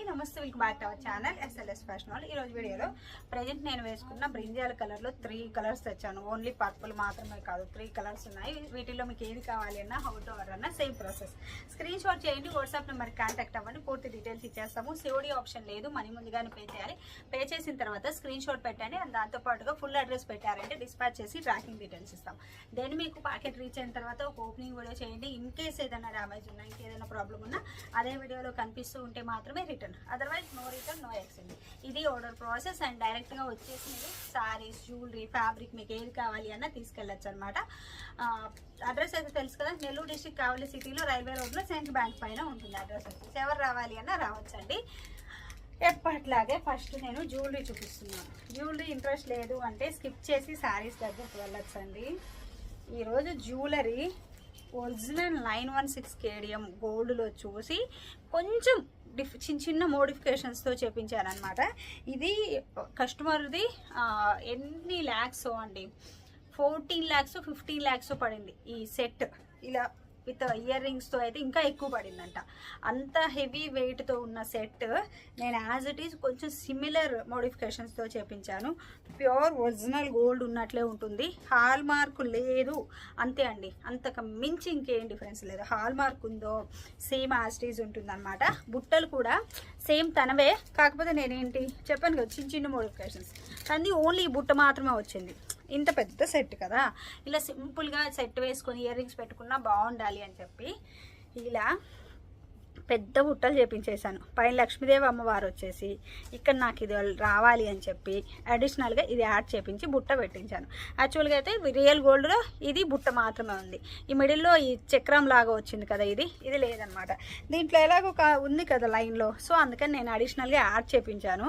అండి. నమస్తే welcome back to our channel SLS fashion వాళ్ళు ఈ రోజు వీడియోలో ప్రజెంట్ నేను వేసుకున్న బ్రింజాల కలర్లో త్రీ కలర్స్ తెచ్చాను. ఓన్లీ పర్పుల్ మాత్రమే కాదు త్రీ కలర్స్ ఉన్నాయి. వీటిలో మీకు ఏది కావాలి అన్నా హౌ టు ఆర్డర్ అన్నా సేమ్ ప్రాసెస్ స్క్రీన్ షాట్ చేయండి వాట్సాప్ నెంబర్కి కాంటాక్ట్ అవ్వండి పూర్తి డీటెయిల్స్ ఇచ్చేస్తాము. సిఓడి ఆప్షన్ లేదు మనీ ముందుగానే పే చేయాలి. పే చేసిన తర్వాత స్క్రీన్ షాట్ పెట్టండి అండ్ దాంతో పాటుగా ఫుల్ అడ్రస్ పెట్టారంటే డిస్పాచ్ చేసి ట్రాకింగ్ డీటెయిల్స్ ఇస్తాం. దెన్ మీకు ప్యాకెట్ రీచ్ అయిన తర్వాత ఒక ఓపెనింగ్ వీడియో చేయండి. ఇన్ కేస్ ఏదైనా డ్యామేజ్ ఉన్నా ఇంకేదైనా ప్రాబ్లం ఉన్నా అదే వీడియోలో కనిపిస్తూ ఉంటే మాత్రమే return otherwise no return no exchange ఇది ఆర్డర్ ప్రాసెస్ అండ్ డైరెక్ట్గా వచ్చేసి మీరు శారీస్ జ్యువెలరీ ఫ్యాబ్రిక్ మీకు ఏది కావాలి అన్న తీసుకెళ్ళచ్చు అనమాట అడ్రస్ అయితే తెలుసు కదా? నెల్లూరు డిస్టిక్ కావలి సిటీలో రైల్వే రోడ్లో సెంట్రల్ బ్యాంక్ పైన ఉంటుంది అడ్రస్ వచ్చేసి ఎవరు రావాలి అన్న రావచ్చండి. ఎప్పట్లాగే ఫస్ట్ నేను జ్యువెలరీ చూపిస్తున్నాను. జ్యువెలరీ ఇంట్రెస్ట్ లేదు అంటే స్కిప్ చేసి శారీస్ దగ్గరకు వెళ్ళొచ్చండి. ఈరోజు jewellery original nine one six KDM గోల్డ్లో చూసి కొంచెం డిఫ్ చిన్న చిన్న మోడిఫికేషన్స్తో చేపించారనమాట ఇది కస్టమర్ది ఎన్ని ల్యాక్స్ అండి? ఫోర్టీన్ ల్యాక్స్ ఫిఫ్టీన్ ల్యాక్స్ పడింది ఈ సెట్. ఇలా విత్ ఇయర్ రింగ్స్తో అయితే ఇంకా ఎక్కువ పడిందంట. అంత హెవీ వెయిట్తో ఉన్న సెట్ నేను యాజ్ ఇట్ ఈస్ కొంచెం సిమిలర్ మోడిఫికేషన్స్తో చేపించాను. ప్యూర్ ఒరిజినల్ గోల్డ్ ఉన్నట్లే ఉంటుంది. హాల్ మార్క్ లేదు. అంతే అండి. అంతకు మించి ఇంకేం డిఫరెన్స్ లేదు. హాల్ మార్క్ ఉందో సేమ్ యాస్టీజ్ ఉంటుంది అనమాట బుట్టలు కూడా సేమ్ తనవే. కాకపోతే నేనేంటి? చెప్పాను కదా చిన్న చిన్న మోడిఫికేషన్స్ కానీ ఓన్లీ బుట్ట మాత్రమే వచ్చింది. ఇంత పెద్ద సెట్ కదా. ఇలా సింపుల్గా సెట్ వేసుకొని ఇయర్ రింగ్స్ పెట్టుకున్నా బాగుండాలి అని చెప్పి ఇలా పెద్ద బుట్టలు చేపించేశాను. పైన లక్ష్మీదేవి అమ్మవారు వచ్చేసి ఇక్కడ నాకు ఇది రావాలి అని చెప్పి అడిషనల్గా ఇది యాడ్ చేపించి బుట్ట పెట్టించాను. యాక్చువల్గా అయితే రియల్ గోల్డ్లో ఇది బుట్ట మాత్రమే ఉంది. ఈ మిడిల్లో ఈ చక్రం లాగా వచ్చింది కదా ఇది ఇది లేదనమాట దీంట్లో ఎలాగో ఉంది కదా లైన్లో సో అందుకని నేను అడిషనల్గా యాడ్ చేపించాను.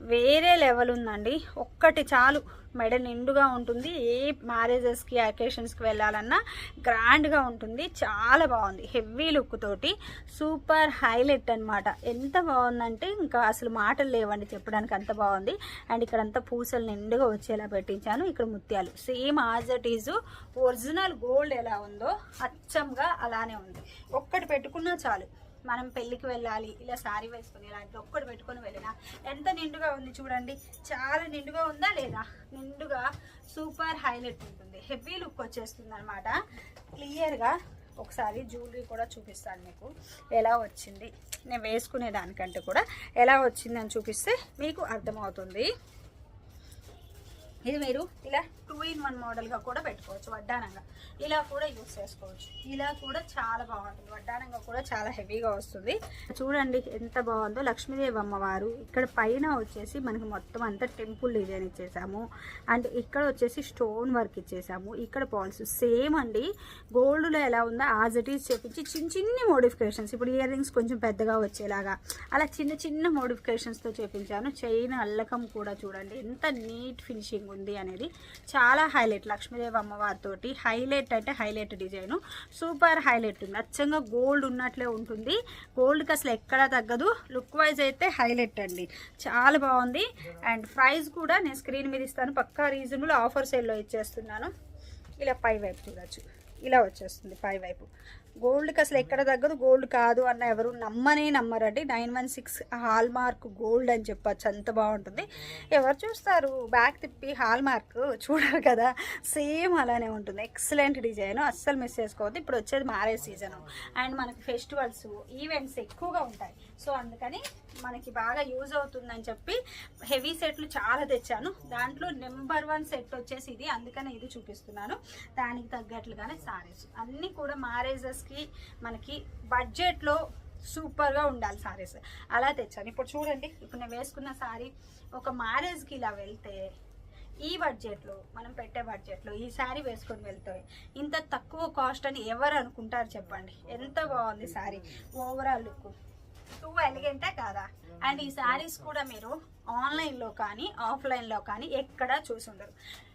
వేరే లెవెల్ ఉందండి. ఒక్కటి చాలు. మెడ నిండుగా ఉంటుంది. ఏ మ్యారేజెస్కి అకేషన్స్కి వెళ్ళాలన్నా గ్రాండ్గా ఉంటుంది. చాలా బాగుంది. హెవీ లుక్ తోటి సూపర్ హైలైట్ అన్నమాట. ఎంత బాగుందంటే ఇంకా అసలు మాటలు లేవండి చెప్పడానికి అంత బాగుంది. అండ్ ఇక్కడ అంతా పూసలు నిండుగా వచ్చేలా పెట్టించాను. ఇక్కడ ముత్యాలు. Same as it is original gold ఎలా ఉందో అచ్చంగా అలానే ఉంది. ఒక్కటి పెట్టుకున్నా చాలు. మనం పెళ్ళికి వెళ్ళాలి ఇలా శారీ వేసుకొని ఇలాంటి ఒక్కటి పెట్టుకొని వెళ్ళినా ఎంత నిండుగా ఉంది చూడండి. చాలా నిండుగా ఉందా లేదా? నిండుగా సూపర్ హైలైట్ ఉంటుంది. హెవీ లుక్ వచ్చేస్తుంది అనమాట క్లియర్గా ఒకసారి జ్యువెలరీ కూడా చూపిస్తాను మీకు. ఎలా వచ్చింది? నేను వేసుకునే దానికంటే కూడా ఎలా వచ్చిందని చూపిస్తే మీకు అర్థమవుతుంది. ఇది మీరు ఇలా టూ ఇన్ వన్ మోడల్గా కూడా పెట్టుకోవచ్చు వడ్డానంగా. ఇలా కూడా యూస్ చేసుకోవచ్చు. ఇలా కూడా చాలా బాగుంటుంది. వడ్డానంగా కూడా చాలా హెవీగా వస్తుంది. చూడండి ఎంత బాగుందో లక్ష్మీదేవి అమ్మవారు. ఇక్కడ పైన వచ్చేసి మనకి మొత్తం అంతా టెంపుల్ డిజైన్ ఇచ్చేసాము. అండ్ ఇక్కడ వచ్చేసి స్టోన్ వర్క్ ఇచ్చేసాము. ఇక్కడ పాల్స్ సేమ్ అండి. గోల్డ్లో ఎలా ఉందో యాజ్ ఇట్ ఈస్ చేపించి చిన్న చిన్ని మోడిఫికేషన్స్. ఇప్పుడు ఇయర్ రింగ్స్ కొంచెం పెద్దగా వచ్చేలాగా. అలా చిన్న చిన్న మోడిఫికేషన్స్తో చేపించాను. చైన్ అల్లకం కూడా చూడండి ఎంత నీట్ ఫినిషింగ్ ఉంది అనేది. చాలా చాలా హైలైట్ లక్ష్మీదేవి అమ్మవారితోటి. హైలైట్ అంటే హైలైట్ డిజైన్. సూపర్ హైలైట్ ఉంది. అచ్చంగా గోల్డ్ ఉన్నట్లే ఉంటుంది. గోల్డ్కి అసలు ఎక్కడా తగ్గదు. లుక్ వైజ్ అయితే హైలైట్ అండి. చాలా బాగుంది. అండ్ ప్రైస్ కూడా నేను స్క్రీన్ మీద ఇస్తాను. పక్కా రీజనబుల్ ఆఫర్ సేల్లో ఇచ్చేస్తున్నాను. ఇలా పై వైపు చూడొచ్చు. ఇలా వచ్చేస్తుంది పై వైపు. గోల్డ్కి అసలు ఎక్కడ తగ్గదు గోల్డ్ కాదు అన్న ఎవరు నమ్మనే నమ్మరండి. Nine one six hallmark gold అని చెప్పచ్చు అంత బాగుంటుంది. ఎవరు చూస్తారు? బ్యాక్ తిప్పి హాల్ మార్క్ చూడరు కదా. సేమ్ అలానే ఉంటుంది. Excellent design. అస్సలు మిస్ చేసుకోవద్దు. ఇప్పుడు వచ్చేది మ్యారేజ్ సీజన్. అండ్ మనకి ఫెస్టివల్స్ ఈవెంట్స్ ఎక్కువగా ఉంటాయి. సో అందుకని మనకి బాగా యూజ్ అవుతుందని చెప్పి హెవీ సెట్లు చాలా తెచ్చాను. దాంట్లో నెంబర్ వన్ సెట్ వచ్చేసి ఇది. అందుకనే ఇది చూపిస్తున్నాను. దానికి తగ్గట్లుగానే సారీస్. అన్నీ కూడా మ్యారేజెస్కి మనకి బడ్జెట్లో సూపర్గా ఉండాలి సారీస్. అలా తెచ్చాను. ఇప్పుడు చూడండి ఇప్పుడు నేను వేసుకున్న సారీ ఒక మ్యారేజ్కి ఇలా వెళ్తే ఈ బడ్జెట్లో మనం పెట్టే బడ్జెట్లో ఈ శారీ వేసుకొని వెళ్తే ఇంత తక్కువ కాస్ట్ అని ఎవరు అనుకుంటారు చెప్పండి? ఎంత బాగుంది శారీ ఓవరాల్ లుక్ టూ ఎలిగెంటే కాదా? అండ్ ఈ శారీస్ కూడా మీరు ఆన్లైన్లో కానీ ఆఫ్లైన్లో కానీ ఎక్కడా ఉండరు.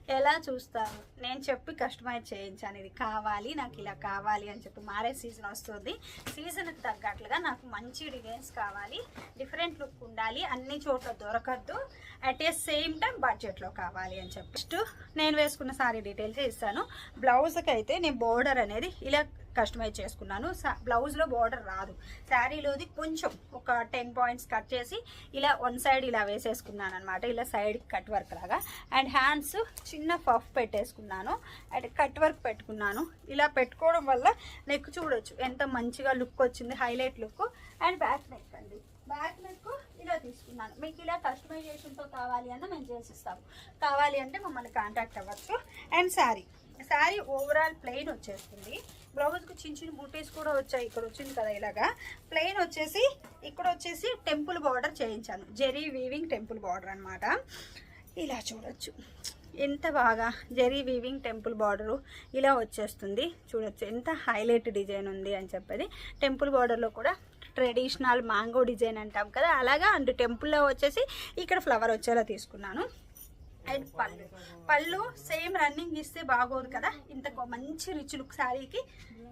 ఎలా చూస్తారు నేను చెప్పి కస్టమైజ్ చేయించాను. ఇది కావాలి నాకు ఇలా కావాలి అని చెప్పి మారే సీజన్ వస్తుంది. సీజన్కి తగ్గట్లుగా నాకు మంచి డిజైన్స్ కావాలి డిఫరెంట్ లుక్ ఉండాలి అన్ని చోట్ల దొరకద్దు. అట్ ఏ సేమ్ టైం బడ్జెట్లో కావాలి అని చెప్పి. ఫస్ట్ నేను వేసుకున్న సారీ డీటెయిల్స్ ఇస్తాను. బ్లౌజ్కి అయితే నేను బోర్డర్ అనేది ఇలా కస్టమైజ్ చేసుకున్నాను. బ్లౌజ్లో బార్డర్ రాదు. శారీలోది కొంచెం ఒక టెన్ పాయింట్స్ కట్ చేసి ఇలా వన్ సైడ్ ఇలా వేసేసుకున్నాను అనమాట ఇలా సైడ్ కట్ వర్క్ లాగా. అండ్ హ్యాండ్స్ చిన్న పఫ్ పెట్టేసుకున్నాను. అండ్ కట్ వర్క్ పెట్టుకున్నాను. ఇలా పెట్టుకోవడం వల్ల నెక్ చూడొచ్చు. ఎంత మంచిగా లుక్ వచ్చింది highlight look. And back neck అండి. బ్యాక్ నెక్ ఇలా తీసుకున్నాను. మీకు ఇలా కస్టమైజేషన్తో కావాలి అన్న మేము చేసిస్తాము. కావాలి అంటే మమ్మల్ని కాంటాక్ట్ అవ్వచ్చు. And sari. Sari overall plain వచ్చేస్తుంది. బ్లౌజ్కి చిన్న చిన్న బూటీస్ కూడా వచ్చాయి ఇక్కడ వచ్చింది కదా ఇలాగా. ప్లెయిన్ వచ్చేసి ఇక్కడ వచ్చేసి టెంపుల్ బార్డర్ చేయించాను. జెరీ వీవింగ్ టెంపుల్ బార్డర్ అనమాట ఇలా చూడొచ్చు. ఎంత బాగా జెరీ వీవింగ్ టెంపుల్ బార్డరు ఇలా వచ్చేస్తుంది. చూడొచ్చు. ఎంత హైలైట్ డిజైన్ ఉంది అని చెప్పేది. టెంపుల్ బార్డర్లో కూడా ట్రెడిషనల్ మ్యాంగో డిజైన్ అంటాం కదా. అలాగా అండ్ టెంపుల్లో వచ్చేసి ఇక్కడ ఫ్లవర్ వచ్చేలా తీసుకున్నాను. అండ్ పళ్ళు. పళ్ళు సేమ్ రన్నింగ్ ఇస్తే బాగోదు కదా? ఇంత మంచి రిచ్ లుక్ శారీకి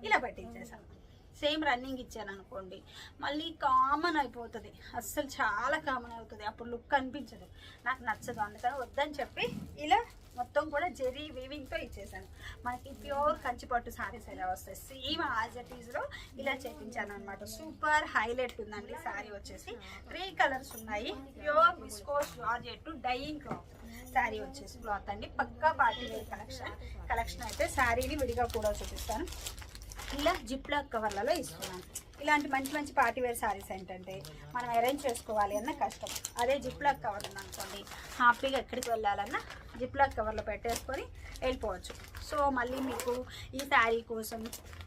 ఇలా పట్టించేసాను సేమ్ రన్నింగ్ ఇచ్చాను అనుకోండి. మళ్ళీ కామన్ అయిపోతుంది. అస్సలు చాలా కామన్ అవుతుంది. అప్పుడు లుక్ అనిపించదు. నాకు నచ్చదు. అందుకని వద్దని చెప్పి ఇలా మొత్తం కూడా జెరీ వీవింగ్తో ఇచ్చేసాను. మనకి ప్యూర్ కంచిపట్టు సారీస్ ఎలా వస్తాయి? సేమ్ యాజ్ ఇట్ ఈజ్లో ఇలా చేపించాను అనమాట సూపర్ హైలైట్ ఉందండి శారీ వచ్చేసి. త్రీ కలర్స్ ఉన్నాయి. Pure viscose georgette dyeing cloth sari వచ్చేసి క్లాత్ అండి. పక్కా పార్టీ వేర్ కలెక్షన్ కలెక్షన్ అయితే శారీని విడిగా కూడా చూపిస్తాను. ఇలా జిప్ కవర్లలో ఇస్తున్నాను. ఇలాంటి మంచి మంచి పార్టీ వేర్ శారీస్ ఏంటంటే మనం అరేంజ్ చేసుకోవాలి అన్న కష్టం. అదే జిప్ కవర్ ఉందనుకోండి హ్యాపీగా ఎక్కడికి వెళ్ళాలన్నా జిప్లాక్ కవర్లో పెట్టేసుకొని వెళ్ళిపోవచ్చు. సో మళ్ళీ మీకు ఈ శారీ కోసం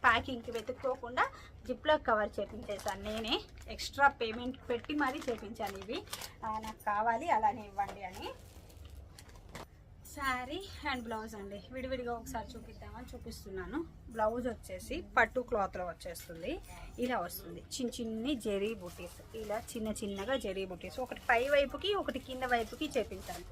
ప్యాకింగ్కి వెతుక్కోకుండా జిప్లాక్ కవర్ చేపించేసాను నేనే ఎక్స్ట్రా పేమెంట్ పెట్టి మరీ చేపించాను ఇవి. నాకు కావాలి అలానే ఇవ్వండి అని. శారీ అండ్ బ్లౌజ్ అండి. విడివిడిగా ఒకసారి చూపిద్దామని చూపిస్తున్నాను. బ్లౌజ్ వచ్చేసి పట్టు క్లాత్లో వచ్చేస్తుంది. ఇలా వస్తుంది. చిన్న చిన్ని జెరీ బుటీస్. ఇలా చిన్న చిన్నగా జెరీ బుటీస్. ఒకటి పై వైపుకి ఒకటి కింద వైపుకి చేపించాను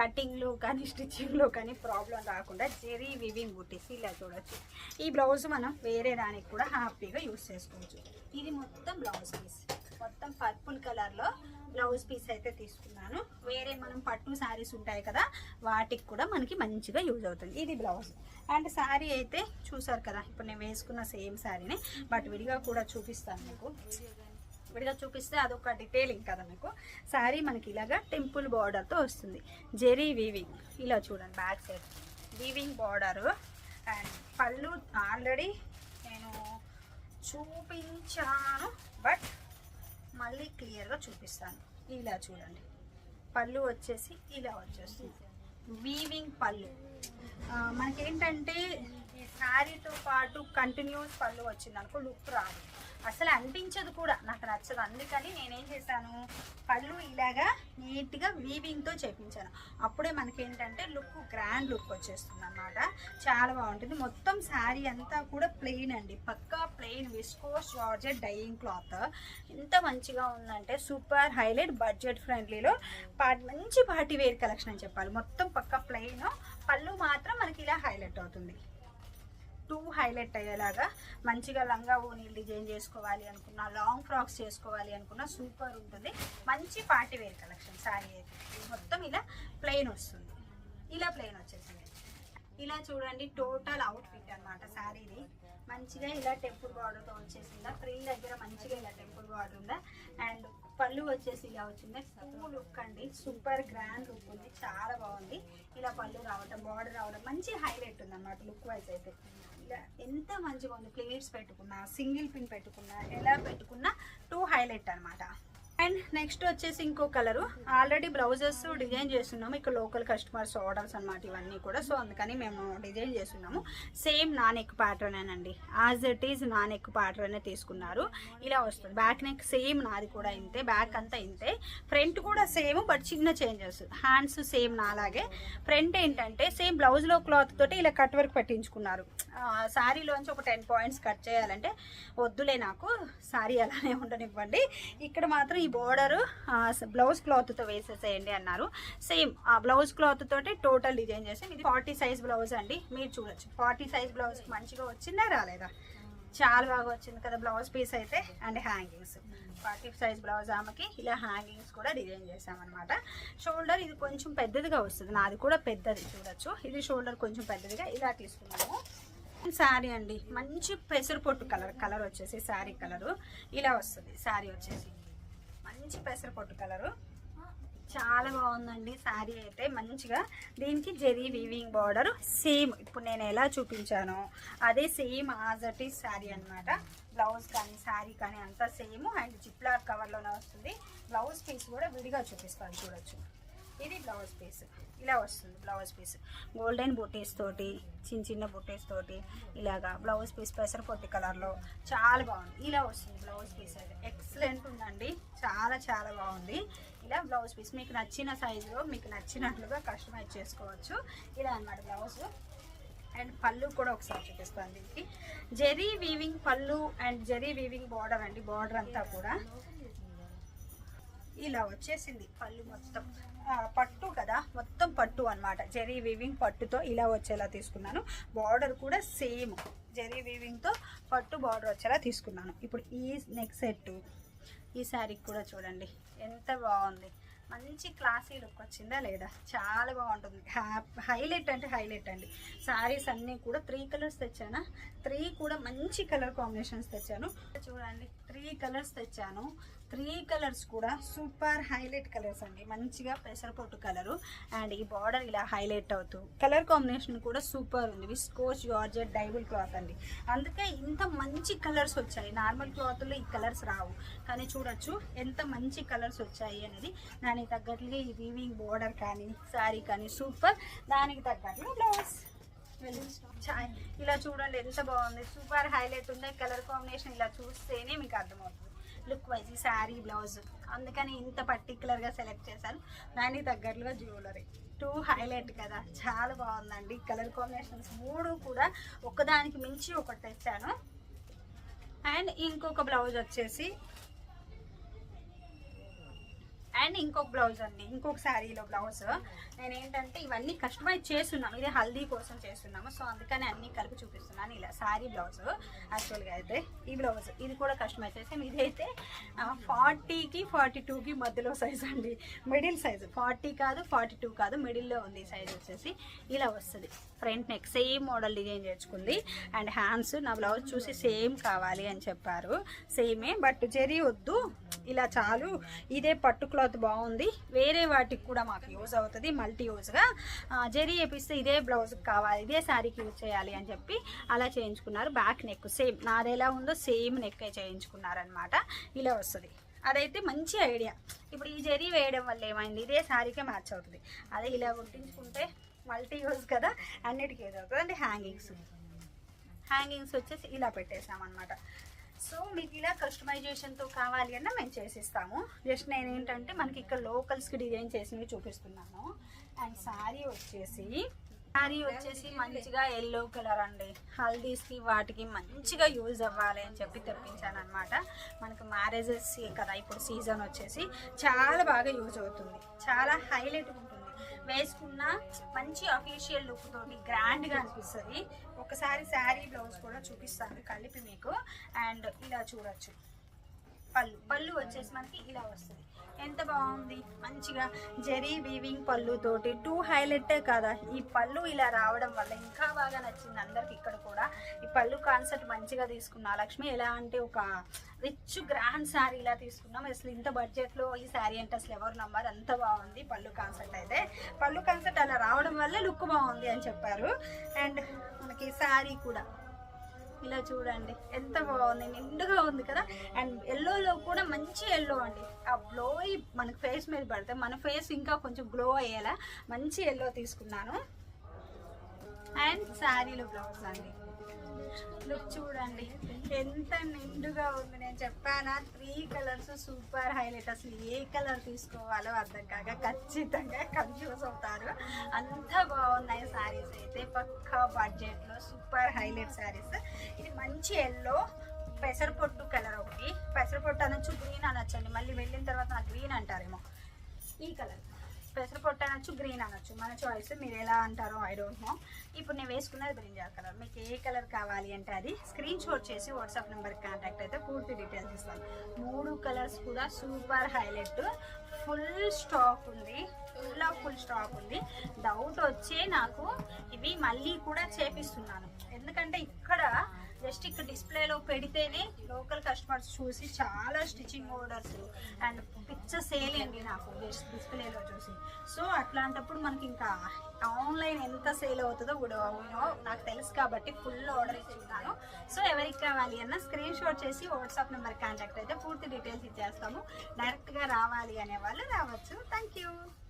కటింగ్లో కానీ స్టిచ్చింగ్లో కానీ ప్రాబ్లం రాకుండా జెరీ వివింగ్ బుటీస్ ఇలా చూడొచ్చు. ఈ బ్లౌజ్ మనం వేరే దానికి కూడా హ్యాపీగా యూస్ చేసుకోవచ్చు. ఇది మొత్తం బ్లౌజ్ పీస్. మొత్తం పర్పుల్ కలర్లో బ్లౌజ్ పీస్ అయితే తీసుకున్నాను. వేరే మనం పట్టు శారీస్ ఉంటాయి కదా వాటికి కూడా మనకి మంచిగా యూజ్ అవుతుంది. ఇది బ్లౌజ్. అండ్ శారీ అయితే చూసారు కదా ఇప్పుడు నేను వేసుకున్న సేమ్ శారీని బట్ విడిగా కూడా చూపిస్తాను మీకు. విడిగా చూపిస్తే అదొక డీటెయిలింగ్ కదా మీకు. శారీ మనకి ఇలాగా టెంపుల్ బార్డర్తో వస్తుంది. జెరీ వీవింగ్. ఇలా చూడండి back side weaving border and పళ్ళు ఆల్రెడీ నేను చూపించాను బట్ మళ్ళీ క్లియర్గా చూపిస్తాను. ఇలా చూడండి. పళ్ళు వచ్చేసి ఇలా వచ్చేస్తుంది. వీవింగ్ పళ్ళు. మనకేంటంటే ఈ శారీతో పాటు కంటిన్యూస్ పళ్ళు వచ్చిందనుకో లుక్ రాదు. అసలు అనిపించదు కూడా నాకు నచ్చదు. అందుకని నేనేం చేశాను పళ్ళు ఇలాగా నీట్గా వీవింగ్తో చేపించాను. అప్పుడే మనకేంటంటే లుక్ గ్రాండ్ లుక్ వచ్చేస్తుంది అన్నమాట చాలా బాగుంటుంది. మొత్తం శారీ అంతా కూడా ప్లెయిన్ అండి. పక్కా plain viscose georgette dyeing cloth ఎంత మంచిగా ఉందంటే సూపర్ హైలైట్ బడ్జెట్ ఫ్రెండ్లీలో మంచి పార్టీ వేర్ కలెక్షన్ అని చెప్పాలి. మొత్తం పక్క ప్లెయిన్ పళ్ళు మాత్రం మనకి ఇలా హైలైట్ అవుతుంది. టూ హైలైట్ అయ్యేలాగా మంచిగా లంగా ఓనీలు డిజైన్ చేసుకోవాలి అనుకున్నా లాంగ్ ఫ్రాక్స్ చేసుకోవాలి అనుకున్నా సూపర్ ఉంటుంది. మంచి పార్టీ వేర్ కలెక్షన్ శారీ అయితే. మొత్తం ఇలా ప్లెయిన్ వస్తుంది. ఇలా ప్లెయిన్ వచ్చేసింది. ఇలా చూడండి టోటల్ అవుట్ ఫిట్ అనమాట శారీది మంచిగా ఇలా టెంపుల్ బార్డర్తో వచ్చేసిందా ఫ్రీ దగ్గర మంచిగా ఇలా టెంపుల్ బార్డర్ ఉందా? అండ్ పళ్ళు వచ్చేసి ఇలా వచ్చింది? పువ్వు లుక్ అండి. సూపర్ గ్రాండ్ లుక్ ఉంది. చాలా బాగుంది. ఇలా పళ్ళు రావటం బార్డర్ రావడం మంచి హైలైట్ ఉంది అనమాట లుక్ వైజ్ అయితే. ఎంత మంచిగా ఉంది ప్లేట్స్ పెట్టుకున్నా సింగిల్ పిన్ పెట్టుకున్నా ఎలా పెట్టుకున్నా టూ హైలైట్ అనమాట అండ్ నెక్స్ట్ వచ్చేసి ఇంకో కలరు ఆల్రెడీ బ్లౌజెస్ డిజైన్ చేస్తున్నాము. ఇక్కడ లోకల్ కస్టమర్స్ ఆర్డర్స్ అన్నమాట ఇవన్నీ కూడా. సో అందుకని మేము డిజైన్ చేస్తున్నాము. సేమ్ నాన్ ఎక్ ప్యాటర్న్ అండి యాజ్ ఇట్ ఈజ్ నా నెక్ ప్యాటర్న్ తీసుకున్నారు. ఇలా వస్తుంది. బ్యాక్ నెక్ సేమ్ నాది కూడా ఇంతే. బ్యాక్ అంతా ఇంతే. ఫ్రంట్ కూడా సేమ్ బట్ చిన్న చేంజెస్ హ్యాండ్స్ సేమ్ నాలాగే. ఫ్రంట్ ఏంటంటే సేమ్ బ్లౌజ్లో క్లాత్ తోటి ఇలా కట్ వర్క్ పెట్టించుకున్నారు. శారీలోంచి ఒక టెన్ పాయింట్స్ కట్ చేయాలంటే వద్దులే నాకు. శారీ అలానే ఉండనివ్వండి. ఇక్కడ మాత్రం ఈ బోర్డర్ బ్లౌజ్ క్లాత్తో వేసేసేయండి అన్నారు. సేమ్ ఆ బ్లౌజ్ క్లాత్ తోటి టోటల్ డిజైన్ చేసాం. ఇది ఫార్టీ సైజ్ బ్లౌజ్ అండి. మీరు చూడొచ్చు. ఫార్టీ సైజ్ బ్లౌజ్ మంచిగా వచ్చిందా రాలేదా? చాలా బాగా వచ్చింది కదా బ్లౌజ్ పీస్ అయితే and hangings forty size blouse ఆమెకి ఇలా హ్యాంగింగ్స్ కూడా డిజైన్ చేసామన్నమాట షోల్డర్ ఇది కొంచెం పెద్దదిగా వస్తుంది. నాది కూడా పెద్దది చూడొచ్చు. ఇది షోల్డర్ కొంచెం పెద్దదిగా ఇలా తీసుకున్నాము. శారీ అండి. మంచి పెసరపొట్టు కలర్ కలర్ వచ్చేసి శారీ కలరు. ఇలా వస్తుంది శారీ వచ్చేసి. మంచి పెసరపొట్టు కలరు. చాలా బాగుందండి శారీ అయితే. మంచిగా దీనికి జెరీ వీవింగ్ బార్డర్ సేమ్. ఇప్పుడు నేను ఎలా చూపించానో అదే సేమ్ ఆజటి శారీ అన్నమాట. బ్లౌజ్ కానీ శారీ కానీ అంతా సేమ్. అండ్ జిప్లార్ కవర్లోనే వస్తుంది. బ్లౌజ్ పీస్ కూడా విడిగా చూపిస్తాను చూడొచ్చు. ఇది బ్లౌజ్ పీస్. ఇలా వస్తుంది బ్లౌజ్ పీస్. గోల్డెన్ బుటీస్ తోటి చిన్న చిన్న బుటీస్ తోటి ఇలాగా బ్లౌజ్ పీస్ పెసర పొట్టి కలర్లో చాలా బాగుంది. ఇలా వస్తుంది బ్లౌజ్ పీస్ అయితే. ఎక్సలెంట్ ఉందండి. చాలా చాలా బాగుంది. ఇలా బ్లౌజ్ పీస్ మీకు నచ్చిన సైజులో మీకు నచ్చినట్లుగా కస్టమైజ్ చేసుకోవచ్చు. ఇలా అన్నమాట బ్లౌజ్. అండ్ పళ్ళు కూడా ఒకసారి చూపిస్తాను దీనికి. జెరీ వీవింగ్ పళ్ళు అండ్ జెరీ వీవింగ్ బార్డర్ అండి. బార్డర్ అంతా కూడా. ఇలా వచ్చేసింది పళ్ళు మొత్తం. పట్టు కదా మొత్తం పట్టు అనమాట జెరీ వీవింగ్ పట్టుతో ఇలా వచ్చేలా తీసుకున్నాను. బార్డర్ కూడా సేమ్ జెరీ వీవింగ్తో పట్టు బార్డర్ వచ్చేలా తీసుకున్నాను. ఇప్పుడు ఈ నెక్ సెట్ ఈ శారీకి కూడా చూడండి. ఎంత బాగుంది. మంచి క్లాసీ లుక్ వచ్చిందా లేదా? చాలా బాగుంటుంది. హైలైట్ అంటే హైలైట్ అండి. శారీస్ అన్నీ కూడా త్రీ కలర్స్ తెచ్చానా? త్రీ కూడా మంచి కలర్ కాంబినేషన్స్ తెచ్చాను. చూడండి త్రీ కలర్స్ తెచ్చాను. త్రీ కలర్స్ కూడా సూపర్ హైలైట్ కలర్స్ అండి. మంచిగా పెసరపొట్టు కలరు అండ్ ఈ బార్డర్ ఇలా హైలైట్ అవుతూ కలర్ కాంబినేషన్ కూడా సూపర్ ఉంది. విస్కోచ్ జార్జెట్ డైబుల్ క్లాత్ అండి. అందుకే ఇంత మంచి కలర్స్ వచ్చాయి. నార్మల్ క్లాత్లో ఈ కలర్స్ రావు. కానీ చూడొచ్చు ఎంత మంచి కలర్స్ వచ్చాయి అనేది. దానికి తగ్గట్లుగా ఈ వీవింగ్ బార్డర్ కానీ శారీ కానీ సూపర్. దానికి తగ్గట్లు బ్లౌజ్ చాయ్ ఇలా చూడండి ఎంత బాగుంది. సూపర్ హైలైట్ ఉంది. కలర్ కాంబినేషన్ ఇలా చూస్తేనే మీకు అర్థమవుతుంది. లుక్ వైజ్ ఈ శారీ బ్లౌజ్ అందుకని ఇంత పర్టికులర్గా సెలెక్ట్ చేశాను దానికి తగ్గట్లుగా జ్యువెలరీ టూ హైలైట్ కదా. చాలా బాగుందండి. కలర్ కాంబినేషన్స్ మూడు కూడా ఒకదానికి మించి ఒకటి తెచ్చాను. అండ్ ఇంకొక బ్లౌజ్ వచ్చేసి అండ్ ఇంకొక బ్లౌజ్ అండి ఇంకొక శారీలో బ్లౌజ్. నేను ఏంటంటే ఇవన్నీ కస్టమైజ్ చేస్తున్నాం ఇది హల్దీ కోసం చేస్తున్నాము. సో అందుకని అన్నీ కలిపి చూపిస్తున్నాను ఇలా శారీ బ్లౌజ్. యాక్చువల్గా అయితే ఈ బ్లౌజ్ ఇది కూడా కస్టమైజ్ చేసాం ఇదైతే ఫార్టీకి ఫార్టీ టూకి మధ్యలో సైజ్ అండి. మిడిల్ సైజ్ ఫార్టీ కాదు ఫార్టీ టూ కాదు మిడిల్లో ఉంది సైజ్ వచ్చేసి. ఇలా వస్తుంది. Front neck same model design చేసుకుంది అండ్ హ్యాండ్స్ నా బ్లౌజ్ చూసి సేమ్ కావాలి అని చెప్పారు. సేమే బట్ జెరీ వద్దు. ఇలా చాలు. ఇదే పట్టు క్లాత్ బాగుంది. వేరే వాటికి కూడా మాకు యూజ్ అవుతుంది మల్టీ యూజ్గా జరీ వేపిస్తే ఇదే బ్లౌజ్కి కావాలి ఇదే శారీకి యూజ్ చేయాలి అని చెప్పి అలా చేయించుకున్నారు. బ్యాక్ నెక్ సేమ్ నాది ఎలా ఉందో సేమ్ నెక్ చేయించుకున్నారనమాట ఇలా వస్తుంది. అదైతే మంచి ఐడియా. ఇప్పుడు ఈ జెరీ వేయడం వల్ల ఏమైంది? ఇదే శారీకే మ్యాచ్ అవుతుంది. అదే ఇలా గుర్తించుకుంటే మల్టీ యూజ్ కదా అన్నిటికీ యూజ్ అవుతుంది. అంటే హ్యాంగింగ్స్ హ్యాంగింగ్స్ వచ్చేసి ఇలా పెట్టేసాం అనమాట సో మీకు ఇలా కస్టమైజేషన్తో కావాలి అన్న మేము చేసిస్తాము. జస్ట్ నేను ఏంటంటే మనకి ఇక్కడ లోకల్స్కి డిజైన్ చేసినవి చూపిస్తున్నాను. అండ్ శారీ వచ్చేసి శారీ వచ్చేసి మంచిగా ఎల్లో కలర్ అండి. హల్దీస్కి వాటికి మంచిగా యూజ్ అవ్వాలి అని చెప్పి తెప్పించాను అనమాట మనకు మ్యారేజెస్ కదా ఇప్పుడు సీజన్ వచ్చేసి చాలా బాగా యూజ్ అవుతుంది. చాలా హైలైట్ వేసుకున్న మంచి అఫీషియల్ లుక్ తోటి గ్రాండ్గా అనిపిస్తుంది. ఒకసారి శారీ బ్లౌజ్ కూడా చూపిస్తాను కలిపి మీకు. అండ్ ఇలా చూడొచ్చు. పళ్ళు. పళ్ళు వచ్చేసి మనకి ఇలా వస్తుంది. ఎంత బాగుంది. మంచిగా జెరీ వీవింగ్ పళ్ళు తోటి టూ హైలైటే కదా. ఈ పళ్ళు ఇలా రావడం వల్ల ఇంకా బాగా నచ్చింది అందరికి ఇక్కడ కూడా. ఈ పళ్ళు కాన్సెప్ట్ మంచిగా తీసుకున్నా. లక్ష్మి ఎలా అంటే ఒక రిచ్ గ్రాండ్ శారీ ఇలా తీసుకున్నాం. అసలు ఇంత బడ్జెట్లో ఈ శారీ అంటే అసలు ఎవరు నమ్మారు. అంత బాగుంది పళ్ళు కాన్సెప్ట్ అయితే. పళ్ళు కాన్సెప్ట్ అలా రావడం వల్లే లుక్ బాగుంది అని చెప్పారు. అండ్ మనకి శారీ కూడా. ఇలా చూడండి ఎంత బాగుంది నిండుగా ఉంది కదా? అండ్ ఎల్లోలో కూడా మంచి ఎల్లో అండి. ఆ గ్లో మనకు ఫేస్ మీద పడితే మన ఫేస్ ఇంకా కొంచెం గ్లో అయ్యేలా మంచి ఎల్లో తీసుకున్నాను. అండ్ శారీలో బ్లౌజ్ అండి. లుక్ చూడండి. ఎంత నిండుగా ఉంది. నేను చెప్పానా త్రీ కలర్స్ సూపర్ హైలైట్ అసలు ఏ కలర్ తీసుకోవాలో అర్థం కాక ఖచ్చితంగా కన్ఫ్యూజ్ అవుతారు. అంత బాగున్నాయి శారీస్ అయితే. పక్కా బడ్జెట్లో సూపర్ హైలైట్ శారీస్ ఇది మంచి ఎల్లో పెసరపొట్టు కలర్ ఒకటి. పెసరపొట్టు అనొచ్చు గ్రీన్ అనొచ్చండి. మళ్ళీ వెళ్ళిన తర్వాత నాకు గ్రీన్ అంటారేమో. ఈ కలర్ పెసరపొట్టు అనొచ్చు గ్రీన్ అనొచ్చు. మన చాయిస్ మీరు ఎలా అంటారో ఐ డోంట్ నో ఇప్పుడు నేను వేసుకున్నది బ్రింజాల్ కలర్. మీకు ఏ కలర్ కావాలి అంటే అది స్క్రీన్ షాట్ చేసి వాట్సాప్ నెంబర్కి కాంటాక్ట్ అయితే పూర్తి డీటెయిల్స్ ఇస్తాను. మూడు కలర్స్ కూడా సూపర్ హైలైట్ ఫుల్ స్టాక్ ఉంది. ఫుల్ ఆఫ్ ఫుల్ స్టాక్ ఉంది. డౌట్ వచ్చే నాకు ఇవి మళ్ళీ కూడా చేపిస్తున్నాను. ఎందుకంటే ఇక్కడ జస్ట్ ఇక్కడ డిస్ప్లేలో పెడితేనే లోకల్ కస్టమర్స్ చూసి చాలా స్టిచ్చింగ్ ఆర్డర్స్ అండ్ పిచ్చ సేల్ అండి నాకు జస్ట్ డిస్ప్లేలో చూసి. సో అట్లాంటప్పుడు మనకి ఇంకా ఆన్లైన్ ఎంత సేల్ అవుతుందో కూడా నాకు తెలుసు కాబట్టి ఫుల్ ఆర్డర్ ఇచ్చున్నాను సో ఎవరికి కావాలి అన్న స్క్రీన్ షాట్ చేసి వాట్సాప్ నెంబర్ కాంటాక్ట్ అయితే పూర్తి డీటెయిల్స్ ఇచ్చేస్తాము. డైరెక్ట్గా రావాలి అనే వాళ్ళు రావచ్చు. Thank you